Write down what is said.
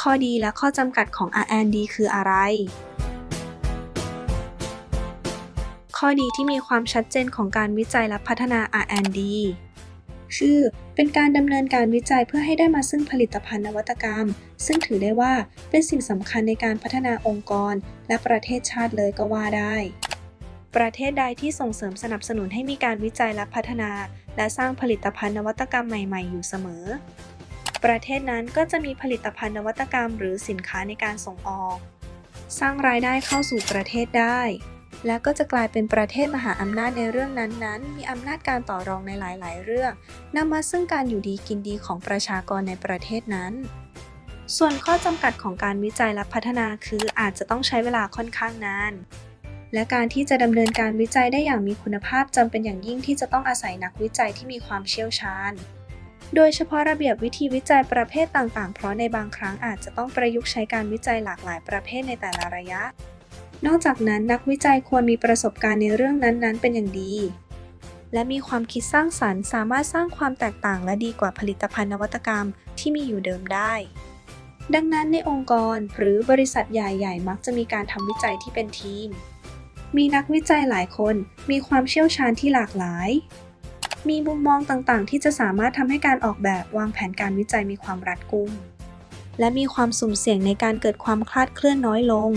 ข้อดีและข้อจำกัดของ R&D คืออะไร ข้อดีที่มีความชัดเจนของการวิจัยและพัฒนา R&D คือเป็นการดำเนินการวิจัยเพื่อให้ได้มาซึ่งผลิตภัณฑ์นวัตกรรม ซึ่งถือได้ว่าเป็นสิ่งสำคัญในการพัฒนาองค์กร และประเทศชาติเลยก็ว่าได้ ประเทศใดที่ส่งเสริมสนับสนุนให้มีการวิจัยและพัฒนา และสร้างผลิตภัณฑ์นวัตกรรมใหม่ ๆ อยู่เสมอ ประเทศนั้นก็จะมีผลิตภัณฑ์นวัตกรรม หรือสินค้าในการส่งออก สร้างรายได้เข้าสู่ประเทศได้ และก็จะกลายเป็นประเทศมหาอำนาจในเรื่องนั้นๆ มีอำนาจการต่อรองในหลายๆ เรื่องนำมาซึ่งการอยู่ดีกินดีของประชากรในประเทศนั้น ส่วนข้อจำกัดของการวิจัยและพัฒนาคืออาจจะต้องใช้เวลาค่อนข้างนานและการที่จะดำเนินการวิจัยได้อย่างมีคุณภาพจำเป็นอย่างยิ่งที่จะต้องอาศัยนักวิจัยที่มีความเชี่ยวชาญ โดยเฉพาะระเบียบวิธีวิจัยประเภทต่างๆ เพราะในบางครั้งอาจจะต้องประยุกต์ใช้การวิจัยหลากหลายประเภทในแต่ละระยะ นอกจากนั้นนักวิจัยควรมีประสบการณ์ในเรื่องนั้นๆ เป็นอย่างดี และมีความคิดสร้างสรรค์ สามารถสร้างความแตกต่างและดีกว่าผลิตภัณฑ์นวัตกรรมที่มีอยู่เดิมได้ ดังนั้นในองค์กรหรือบริษัทใหญ่ ๆ มักจะมีการทำวิจัยที่เป็นทีม มีนักวิจัยหลายคนมีความเชี่ยวชาญที่หลากหลาย มีมุมมองต่างๆ ที่จะสามารถทำให้การออกแบบวางแผนการวิจัยมีความรัดกุม และมีความสุ่มเสี่ยงในการเกิดความคลาดเคลื่อนน้อยลง